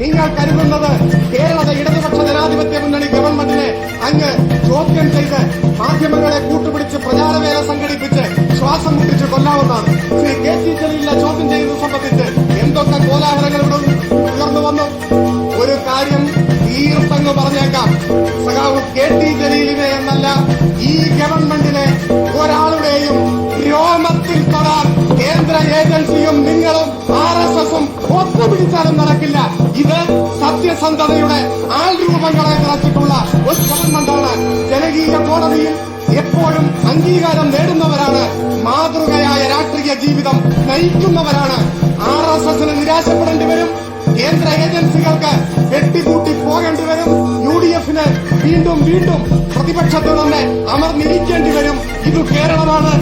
നിങ്ങൾ കരുതുന്നത് കേരള ഇടതുപക്ഷ ജനാധിപത്യ മുന്നണി ഗവൺമെന്റിനെ അങ്ങ് ചോദ്യം ചെയ്ത് മാധ്യമങ്ങളെ കൂട്ടുപിടിച്ച് പ്രചാരവേല സംഘടിപ്പിച്ച് ശ്വാസം മുട്ടിച്ച് കൊല്ലാവുന്നതാണ്. ശ്രീ കെ സി ജലീലിനെ ചോദ്യം ചെയ്യുന്നത് സംബന്ധിച്ച് എന്തൊക്കെ കോലാഹലങ്ങൾ ഇവിടെ ഉയർന്നു വന്നു. ഒരു കാര്യം തീർത്തങ്ങ് പറഞ്ഞേക്കാം. സഖാവ് കെ ടി ജലീലിനെ എന്നല്ല ഈ ഗവൺമെന്റിനെ ഒരാളുടെയും രോമത്തിൽ തൊടാൻ കേന്ദ്ര ഏജൻസിയും നിങ്ങളും ആർ എസ് എസും ഒത്തുപിടിച്ചാലും നടക്കില്ല. ഇത് സത്യസന്ധതയുടെ ആൾരൂപങ്ങളെ നിറച്ചിട്ടുള്ള ഒരു ഗവൺമെന്റാണ്. ജനകീയ കോടതിയിൽ എപ്പോഴും അംഗീകാരം നേടുന്നവരാണ്. മാതൃകയായ രാഷ്ട്രീയ ജീവിതം നയിക്കുന്നവരാണ്. ആർ എസ് എസിന് നിരാശപ്പെടേണ്ടി വരും. കേന്ദ്ര ഏജൻസികൾക്ക് വെട്ടിക്കൂട്ടി പോകേണ്ടി വരും. യു ഡി എഫിന് വീണ്ടും വീണ്ടും പ്രതിപക്ഷത്ത് തന്നെ അമർന്നിരിക്കേണ്ടി വരും. ഇത് കേരളമാണ്.